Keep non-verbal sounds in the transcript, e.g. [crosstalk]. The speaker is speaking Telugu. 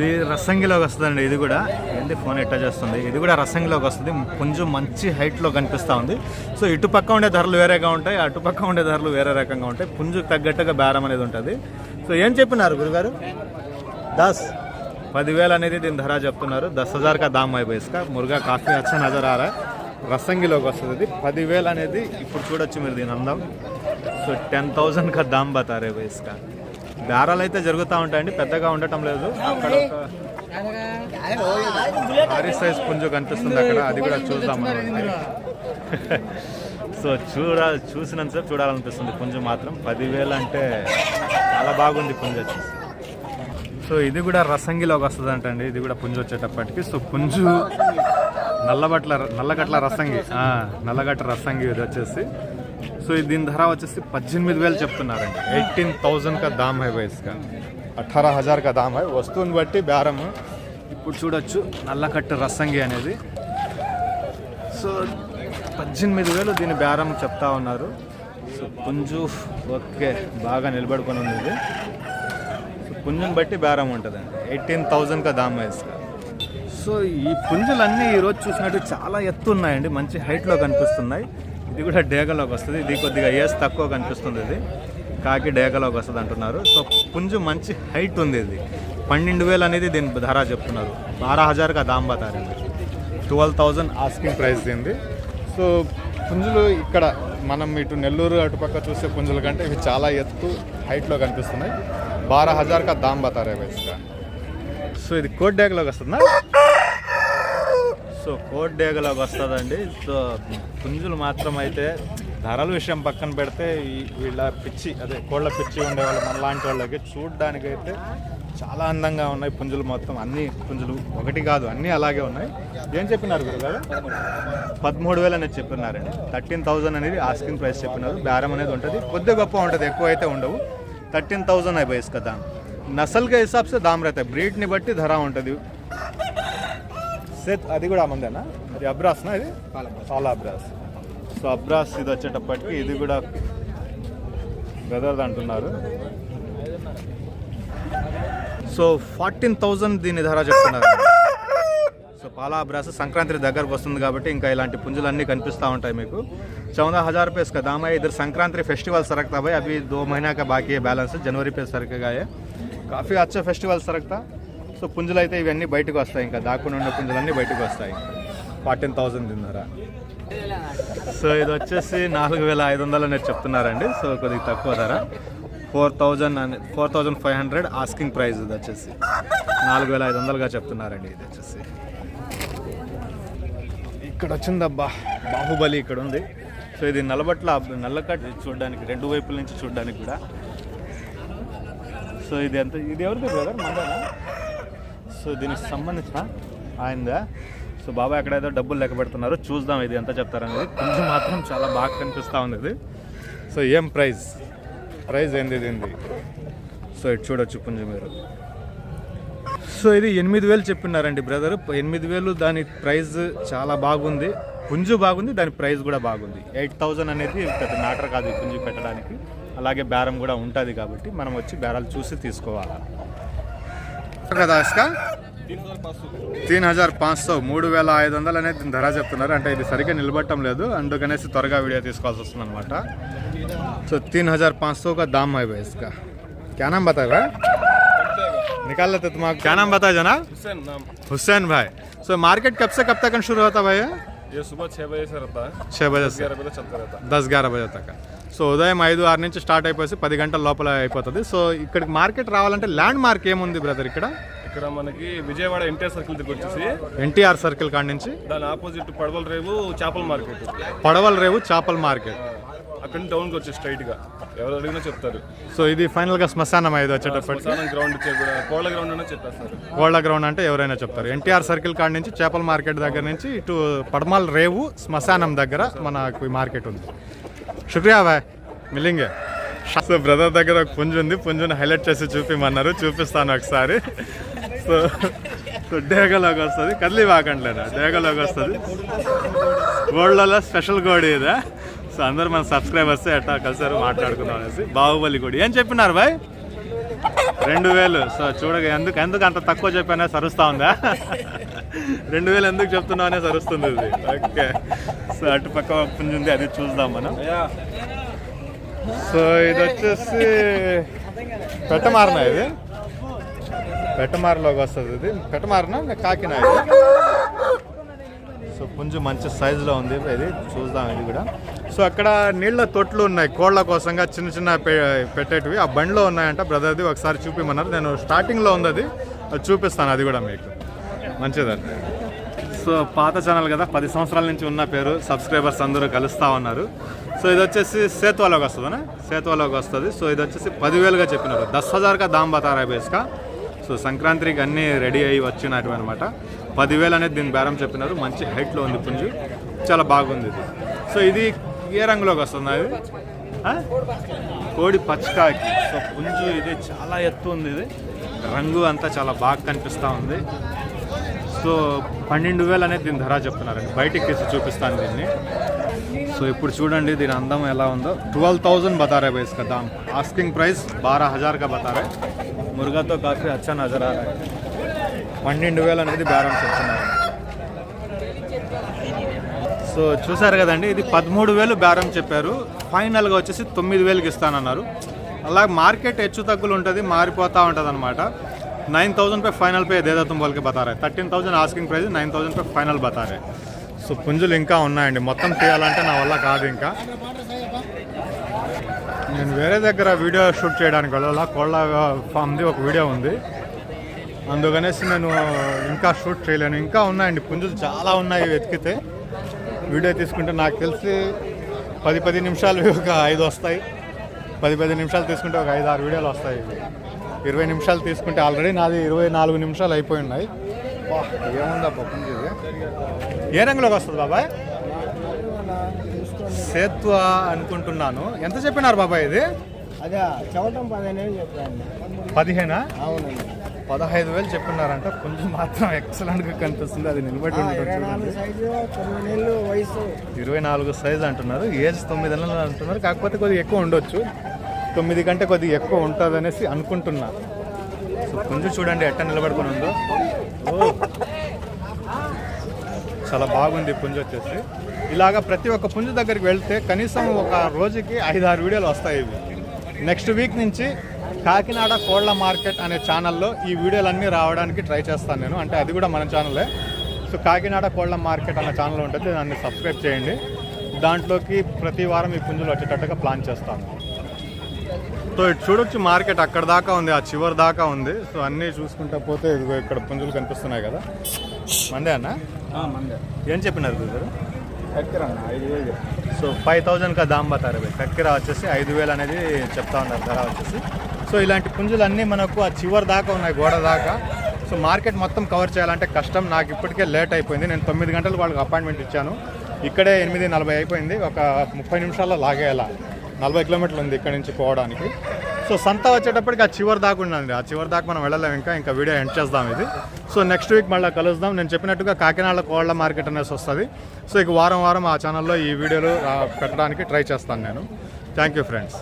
ఇది రసంగిలోకి వస్తుందండి ఇది కూడా. ఏంటి ఫోన్ ఎట్టా చేస్తుంది? ఇది కూడా రసంగిలోకి వస్తుంది. కొంచెం మంచి హైట్లో కనిపిస్తూ ఉంది. సో ఇటు పక్క ఉండే ధరలు వేరేగా ఉంటాయి అటుపక్క ఉండే ధరలు వేరే రకంగా ఉంటాయి. పుంజుకు తగ్గట్టుగా బేరం అనేది ఉంటుంది. సో ఏం చెప్పినారు గురుగారు? దాస్ పదివేలు అనేది దీని ధర చెప్తున్నారు. దస్ హజార్ కా దామ్ అయిపోయిస్కా మురుగా కాఫీ అచ్చా నజర్ ఆరా. రసంగిలోకి వస్తుంది ఇది. పదివేలు అనేది ఇప్పుడు చూడొచ్చు మీరు దీని అందం. సో టెన్ థౌజండ్ కా దామ్ బతారే భయ్ ఇస్కా. బేరాలు అయితే జరుగుతూ ఉంటాయండి పెద్దగా ఉండటం లేదు. అక్కడ ఒక భారీ సైజ్ పుంజు కనిపిస్తుంది అక్కడ అది కూడా చూద్దాం మనం [laughs] సో చూడ చూసినంతసేపు చూడాలనిపిస్తుంది పుంజు మాత్రం. పదివేలు అంటే చాలా బాగుంది పుంజు వచ్చేసి. సో ఇది కూడా రసంగిలోకి వస్తుంది అంటండి ఇది కూడా పుంజు వచ్చేటప్పటికి. సో పుంజు నల్లబట్ల నల్లగట్ల రసంగి నల్లగట్ల రసంగి ఇది వచ్చేసి. సో ఈ దీని ధర వచ్చేసి పద్దెనిమిది వేలు చెప్తున్నారండి. ఎయిటీన్ థౌజండ్ కా దామ్ హై వయసుగా అఠారా హజార్ కా దామ్ హై. వస్తువుని బట్టి బేరం. ఇప్పుడు చూడొచ్చు నల్లకట్టు రసంగి అనేది. సో పద్దెనిమిది వేలు దీని బేరం చెప్తా ఉన్నారు. సో పుంజు ఓకే బాగా నిలబడుకొని ఉంది సో పుంజుని బట్టి బేరం ఉంటుందండి. ఎయిటీన్ థౌజండ్ కా దామ్ ఇస్కా. సో ఈ పుంజులన్నీ ఈరోజు చూసినట్టు చాలా ఎత్తు ఉన్నాయండి. మంచి హైట్లో కనిపిస్తున్నాయి. ఇది కూడా డేగలోకి వస్తుంది. ఇది కొద్దిగా ఏస్ తక్కువ కనిపిస్తుంది ఇది. కాకి డేగలోకి వస్తుంది అంటున్నారు. సో పుంజు మంచి హైట్ ఉంది ఇది. పన్నెండు వేలు అనేది దీని ధర చెప్తున్నారు. బారా హజార్గా దామ్ బతారండి ట్వెల్వ్ థౌజండ్ ఆస్కింగ్ ప్రైస్ దీనిది. సో పుంజులు ఇక్కడ మనం ఇటు నెల్లూరు అటుపక్క చూసే పుంజుల కంటే ఇవి చాలా ఎత్తు హైట్లో కనిపిస్తున్నాయి. బారా హజార్కా దామ్ బతారే వయసుగా సో ఇది కోట్ డేగలోకి వస్తుందా? సో కోట్ డేగలాగా వస్తుందండి. సో పుంజులు మాత్రం అయితే ధరల విషయం పక్కన పెడితే వీళ్ళ పిచ్చి అదే కోళ్ళ పిచ్చి ఉండేవాళ్ళు మనలాంటి వాళ్ళకి చూడడానికైతే చాలా అందంగా ఉన్నాయి పుంజులు మొత్తం. అన్ని పుంజులు ఒకటి కాదు అన్నీ అలాగే ఉన్నాయి. ఏం చెప్పినారు గురుగారు? పదమూడు వేలు అనేది చెప్పినారండి. థర్టీన్ థౌజండ్ అనేది ఆస్కింగ్ ప్రైస్ చెప్పినారు. బేరం అనేది ఉంటుంది. కొద్ది గొప్ప ఉంటుంది ఎక్కువ అయితే ఉండవు. థర్టీన్ థౌజండ్ అయిపోయేసి కదా. నసల్గా హిసాబ్స్ దామ్ బ్రీడ్ని బట్టి ధర ఉంటుంది. సేత్ అది కూడా మందేనా అది అబ్రాస్నా ఇది చాలా అబ్రాస్ సో అబ్రాస్ ఇది వచ్చేటప్పటికి ఇది కూడా బెదర్ది అంటున్నారు సో ఫార్టీన్ థౌజండ్ దీని ధర చెప్తున్నారు సో పాలా అబ్రాస్ సంక్రాంతి దగ్గరకు వస్తుంది కాబట్టి ఇంకా ఇలాంటి పుంజులన్నీ కనిపిస్తూ ఉంటాయి మీకు चौदह हजार रुपये इसका दाम है इधर संक्रांति फेस्टिवल सरकता भाई अभी दो महीना का बाकी है बैलेंस जनवरी पे सरकेगा ये కాఫీ అచ్చ ఫెస్టివల్ సరక్తా సో పుంజులు అయితే ఇవన్నీ బయటకు వస్తాయి ఇంకా దాక్కుని ఉండే పుంజులన్నీ బయటకు వస్తాయి. ఫార్టీన్ థౌజండ్ తిన్నారా? సో ఇది వచ్చేసి నాలుగు వేల ఐదు వందలు అనేది చెప్తున్నారండి సో కొద్దిగా తక్కువ ధర. ఫోర్ థౌజండ్ అని four thousand five hundred asking price ఇది వచ్చేసి. నాలుగు వేల ఐదు వందలుగా చెప్తున్నారండి ఇది వచ్చేసి. ఇక్కడ వచ్చిందబ్బా బాహుబలి ఇక్కడ ఉంది. సో ఇది నల్లబట్ల నల్లకట్ చూడడానికి రెండు వైపుల నుంచి చూడడానికి కూడా. సో ఇది ఎంత ఇది ఎవరిది బ్రదర్? మందేనా? సో దీనికి సంబంధించిన ఆయనదా సో బాబాయ్ ఎక్కడ ఏదో డబ్బులు లెక్క పెడుతున్నారు. చూద్దాం ఇది ఎంత చెప్తారనేది కొంచెం మాత్రం చాలా బాగా కనిపిస్తూ ఉంది ఇది. సో ఏం ప్రైజ్? ప్రైజ్ ఏంది ఇది సో ఇటు చూడొచ్చు పుంజు మీరు. సో ఇది ఎనిమిది వేలు చెప్పినారండి బ్రదర్. ఎనిమిది వేలు దాని ప్రైజ్ చాలా బాగుంది. పుంజు బాగుంది దాని ప్రైస్ కూడా బాగుంది. ఎయిట్ థౌజండ్ అనేది పెద్ద మ్యాటర్ కాదు పుంజు పెట్టడానికి. అలాగే బేరం కూడా ఉంటుంది కాబట్టి మనం వచ్చి బేరాలు చూసి తీసుకోవాలి. కదా ఇస్కా తీన్ హజార్ పాంచ్ సో మూడు వేల ఐదు వందలు అనేది దీని ధర చెప్తున్నారు అంటే ఇది సరిగ్గా నిలబడటం లేదు అందుకనేసి త్వరగా వీడియో తీసుకోవాల్సి వస్తుంది అనమాట సో तीन हजार पाँच सौ का दाम है भाई इसका क्या नाम बताए भाई निकाल लेते तुम्हारा क्या नाम बताया जना हुसैन नाम हुसैन भाई सो मार्केट कब से कब तक शुरू होता है भाई ये? ये सुबह छः बजे से रहता है छः बजे से ग्यारह बजे चलता रहता है దస్ గ్యార బజే దాకా సో ఉదయం ఐదు ఆరు నుంచి స్టార్ట్ అయిపోయి పది గంటల లోపల అయిపోతుంది సో ఇక్కడికి మార్కెట్ రావాలంటే ల్యాండ్ మార్క్ ఏముంది బ్రదర్ ఇక్కడ ఇక్కడ మనకి విజయవాడ ఎన్టీఆర్ సర్కిల్ దగ్గర వచ్చేసి ఎన్టీఆర్ సర్కిల్ కాడ నుంచి దాని ఆపోజిట్ పడవల రేవు చేపల మార్కెట్ పడవల రేవు చేపల మార్కెట్ అక్కడ టౌన్కి వచ్చి స్ట్రైట్గా. ఎవరు అడిగినా చెప్తారు. సో ఇది ఫైనల్గా శ్మశానం వచ్చేటప్పటికి? శ్మశానం గ్రౌండ్ కోళ్ళ గ్రౌండ్ అనే చెప్పేస్తారు గోల్డ గ్రౌండ్ అంటే ఎవరైనా చెప్తారు. ఎన్టీఆర్ సర్కిల్ కాడ నుంచి చేపల మార్కెట్ దగ్గర నుంచి ఇటు పడమల్ రేవు శ్మశానం దగ్గర మనకు ఈ మార్కెట్ ఉంది. శుక్రియా బాయ్ మిల్లింగే. సో బ్రదర్ దగ్గర ఒక పుంజు ఉంది. పుంజుని హైలైట్ చేసి చూపిమన్నారు. చూపిస్తాను ఒకసారి. సో సో డేగలోకి వస్తుంది. కదిలి వాకంట్లేదా డేగలోకి వస్తుంది. గోల్డ్లలో స్పెషల్ గోడి ఇదా. సో అందరు మన సబ్స్క్రైబర్స్ ఎట్టా కలిసారు మాట్లాడుకుందాం అనేసి. బాహుబలి గుడి. ఏం చెప్పినారు బాయ్ రెండు వేలు. సో చూడగా ఎందుకు ఎందుకు అంత తక్కువ చెప్పానే సరుస్తా ఉందా? రెండు వేలు ఎందుకు చెప్తున్నావు అనే సరుస్తుంది ఇది. ఓకే. సో అటుపక్క పుంజు ఉంది అది చూద్దాం మనం. సో ఇది వచ్చేసి పెట్టమారనా ఇది? పెట్టమారలోకి వస్తుంది ఇది. పెట్టమారనా కాకినా ఇది? సో పుంజు మంచి సైజులో ఉంది ఇది చూద్దాం ఇది కూడా. సో అక్కడ నీళ్ళ తొట్లు ఉన్నాయి కోళ్ళ కోసంగా చిన్న చిన్న పె- పెట్టేటివి. ఆ బండిలో ఉన్నాయంట బ్రదర్ది ఒకసారి చూపిమన్నారు. నేను స్టార్టింగ్లో ఉంది అది చూపిస్తాను అది కూడా మీకు. మంచిదండి. సో పాత ఛానల్ కదా పది సంవత్సరాల నుంచి ఉన్న పేరు సబ్స్క్రైబర్స్ అందరూ కలుస్తూ ఉన్నారు. సో ఇది వచ్చేసి సేతువాలోకి వస్తుందనా? సేతువాలోకి వస్తుంది. సో ఇది వచ్చేసి పదివేలుగా చెప్పినారు. దస్ హజార్గా దామ్ బతారా బేస్కా సో సంక్రాంతికి అన్నీ రెడీ అయ్యి వచ్చినటువంటి అనమాట పదివేలు అనేది దీని బేరం చెప్పినారు. మంచి హైట్లో ఉంది పుంజు. చాలా బాగుంది ఇది. సో ఇది ఏ రంగులోకి వస్తుంది అది? కోడి పచ్చకాయకి సో పుంజు ఇది చాలా ఎత్తు ఉంది ఇది. రంగు అంతా చాలా బాగా కనిపిస్తూ ఉంది. సో పన్నెండు వేలు అనేది దీని ధర చెప్తున్నారండి. బయటికి తీసి చూపిస్తాను దీన్ని. సో ఇప్పుడు చూడండి దీని అందం ఎలా ఉందో. ట్వెల్వ్ థౌజండ్ బతారే బేస్ కదా. ఆస్కింగ్ ప్రైస్ బారా హజార్గా బతారే. हजार का बता रहे मुर्गा तो काफ़ी अच्छा नज़र आ रहा है పన్నెండు వేలు అనేది బేరం చెప్తున్నారు సో చూసారు కదండి ఇది పదమూడు వేలు బేరం చెప్పారు ఫైనల్గా వచ్చేసి తొమ్మిది వేలకి ఇస్తానన్నారు అలా మార్కెట్ హెచ్చు తగ్గులు ఉంటుంది మారిపోతూ ఉంటుంది అనమాట నైన్ థౌసండ్ పే ఫైనల్ పే దేదా తుమ్ బోల్కి బతారే thirteen thousand asking price nine thousand pay final బతారే so పుంజులు ఇంకా ఉన్నాయండి మొత్తం తీయాలంటే నా వల్ల కాదు ఇంకా నేను వేరే దగ్గర వీడియో షూట్ చేయడానికి వెళ్ళాలా? కోళ్ళ ఫామ్ది ఒక వీడియో ఉంది. అందుకనేసి నేను ఇంకా షూట్ చేయలేను. ఇంకా ఉన్నాయండి. పుంజులు చాలా ఉన్నాయి వెతికితే. వీడియో తీసుకుంటే నాకు తెలిసి పది పది నిమిషాలు ఒక ఐదు వస్తాయి. పది పది నిమిషాలు తీసుకుంటే ఒక ఐదు ఆరు వీడియోలు వస్తాయి. ఇరవై నిమిషాలు తీసుకుంటే ఆల్రెడీ నాది ఇరవై నాలుగు నిమిషాలు అయిపోయి ఉన్నాయి. ఏముందా ఏ రంగులోకి వస్తుంది బాబాయ్? సేత్వ అనుకుంటున్నాను. ఎంత చెప్పినారు బాబాయ్ ఇది? పదిహేను పదహైదు వేలు చెప్పినారంట. కొంచెం మాత్రం ఎక్సలెంట్గా కనిపిస్తుంది. అది నిలబడి ఇరవై నాలుగు. సైజు అంటున్నారు. ఏజ్ తొమ్మిది నెలలు అంటున్నారు. కాకపోతే కొద్దిగా ఎక్కువ ఉండొచ్చు. తొమ్మిది కంటే కొద్దిగా ఎక్కువ ఉంటుంది అనేసి అనుకుంటున్నా. సో కొంచెం చూడండి ఎట్ట నిలబడుకొని ఉందో. చాలా బాగుంది పుంజు వచ్చేసి. ఇలాగా ప్రతి ఒక్క పుంజు దగ్గరికి వెళ్తే కనీసం ఒక రోజుకి ఐదారు వీడియోలు వస్తాయి ఇవి. నెక్స్ట్ వీక్ నుంచి కాకినాడ కోళ్ళ మార్కెట్ అనే ఛానల్లో ఈ వీడియోలన్నీ రావడానికి ట్రై చేస్తాను నేను. అంటే అది కూడా మన ఛానలే సో కాకినాడ కోళ్ళ మార్కెట్ అనే ఛానల్ ఉంటుంది దాన్ని సబ్స్క్రైబ్ చేయండి. దాంట్లోకి ప్రతి వారం ఈ పుంజులు వచ్చేటట్టుగా ప్లాన్ చేస్తాను. సో ఇటు చూడొచ్చు మార్కెట్ అక్కడ దాకా ఉంది ఆ చివరి దాకా ఉంది. సో అన్నీ చూసుకుంటా పోతే ఇదిగో ఇక్కడ పుంజులు కనిపిస్తున్నాయి కదా. మందే అన్న? ఏం చెప్పినారు గురుగారు? ఎక్కరన్న ఐదు వేలు సో ఫైవ్ థౌజండ్ కా దామ్ బతారు భయ్ కక్కిర వచ్చేసి ఐదు వేలు అనేది చెప్తా ఉన్నారు ధర వచ్చేసి. సో ఇలాంటి పుంజులు అన్నీ మనకు ఆ చివరి దాకా ఉన్నాయి గోడ దాకా. సో మార్కెట్ మొత్తం కవర్ చేయాలంటే కష్టం. నాకు ఇప్పటికే లేట్ అయిపోయింది. నేను తొమ్మిది గంటలకు వాళ్ళకి అపాయింట్మెంట్ ఇచ్చాను. ఇక్కడే ఎనిమిది నలభై అయిపోయింది. ఒక ముప్పై నిమిషాల్లో లాగేయాల. నలభై కిలోమీటర్లు ఉంది ఇక్కడ నుంచి పోవడానికి. సో సంత వచ్చేటప్పటికి ఆ చివరి దాకా ఉండండి. ఆ చివరి దాకా మనం వెళ్ళలేము ఇంకా ఇంకా వీడియో ఎండ్ చేద్దాం ఇది. సో నెక్స్ట్ వీక్ మళ్ళీ కలుద్దాం. నేను చెప్పినట్టుగా కాకినాడ కోళ్ళ మార్కెట్ అనేసి వస్తుంది. సో ఇక వారం వారం ఆ ఛానల్లో ఈ వీడియోలు పెట్టడానికి ట్రై చేస్తాను నేను. Thank you friends.